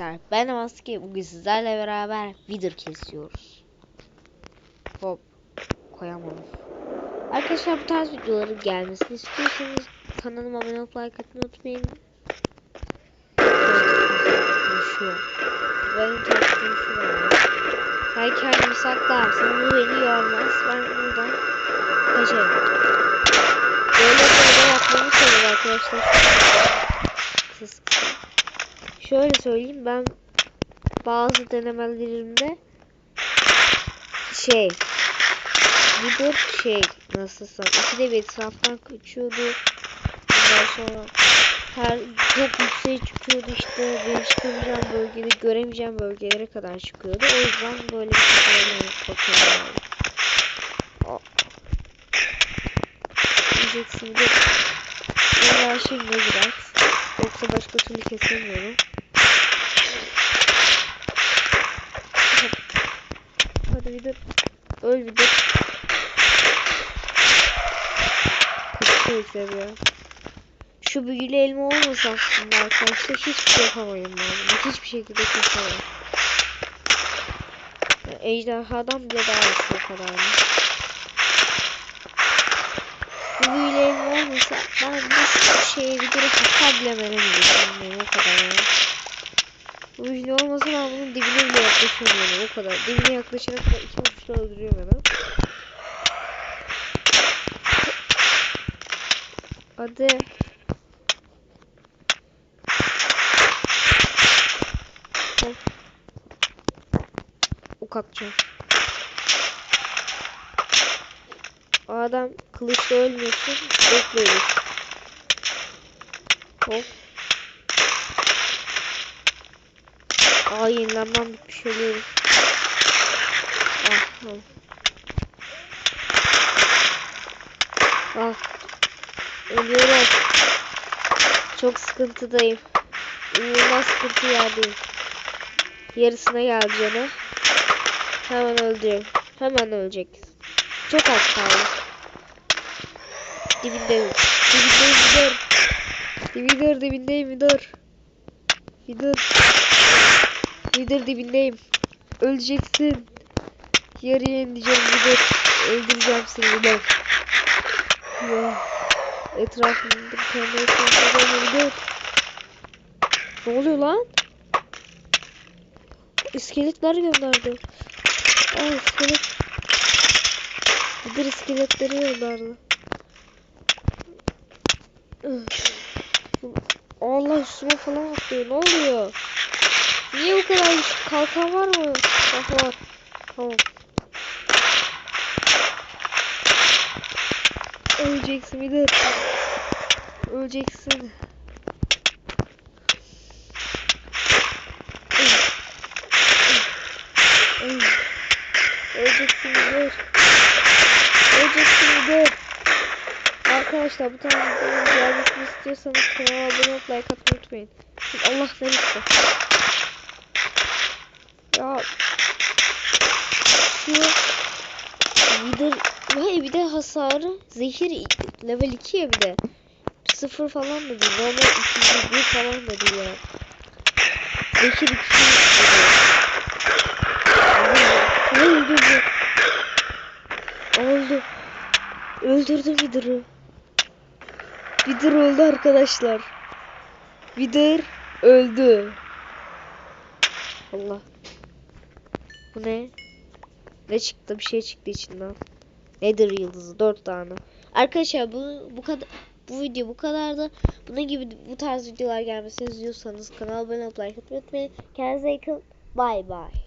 Arkadaşlar ben Amaski bugün sizlerle beraber Wither kesiyoruz. Hop koyamadım. Arkadaşlar bu tarz videoların gelmesini istiyorsanız kanalıma abone olup like atmayı unutmayın. Benim ters konuşuyor. Ben kendimi saklarsam bu beni yormaz. Ben buradan kaçarım. Böyle böyle yapmamı söylüyor arkadaşlar. Ses. Şöyle söyleyeyim ben bazı denemelerimde şey budur şey nasılsa ikide bir etraftan kaçıyordu. Ondan sonra her çok yükseğe çıkıyordu işte benim çıkamayacağım bölgeleri göremeyeceğim bölgelere kadar çıkıyordu. O yüzden böyle bir şey bakıyorum. Yani. O- Diyeceksin de her şey ne biraz yoksa başka türlü kesemiyorum Hadi bir de öl bir de. Kötü seviyor. Şu büyülü elma olmasa aslında arkadaşlar hiçbir şey yapamayım ben. Hiçbir şekilde kesemem. Ya, Ejderhadan bile daha o kadar mı? Bu olmasa ben bu şeye bir direkt hasar bile veremeyeceğim. O kadar yani. Bu büyülü olmasa ben bunun dibine bile yaklaşamıyorum. O kadar. Dibine yaklaşana kadar iki uçta öldürüyor beni. Hadi. Ok atacağım. Adam kılıçla. Okla ölür. Hop. Aa yenilenmem bitmiş ölüyorum. Ah, ah. Ah. Ölüyorum. Çok sıkıntıdayım. İnanılmaz sıkıntı yerdeyim. Yarısına geldi canı. Hemen öldürüyorum. Hemen ölecek. Çok az kaldı. Dibindeyim. Dibindeyim. Bir dur dibindeyim dur. Bir dur dibindeyim. Öleceksin. Yarıya ineceğim bir dur. Öldüreceğim seni bir dur. Ya. Etrafımda kendi etrafımda bir dur. Ne oluyor lan? İskeletler gönderdi. Aa iskelet. Bir iskeletleri gönderdi. Allah üstüme falan atlıyor. Ne oluyor? Niye bu kadar kalkan var mı? Ah var. Tamam. Öleceksin bir de. Öleceksin bir de. De. Arkadaşlar bu tarz videoların gelmesini istiyorsanız kanala abone olup like atmayı unutmayın. Allah verirse. Ya şu Wither Vay bir de hasarı zehir level 2 ya bir de. Sıfır falan da değil. Normal 201 falan da değil ya. Zehir 2 Öldürdü. Oldu. Öldürdüm Wither'ı. Wither öldü arkadaşlar. Wither öldü. Allah. Bu ne? Ne çıktı? Bir şey çıktı içinden. Nedir yıldızı? Dört tane. Arkadaşlar bu bu kadar bu video bu kadardı. Bunun gibi bu tarz videolar gelmesini istiyorsanız kanala abone olup like atmayı unutmayın. Kendinize iyi bakın. Bye bye.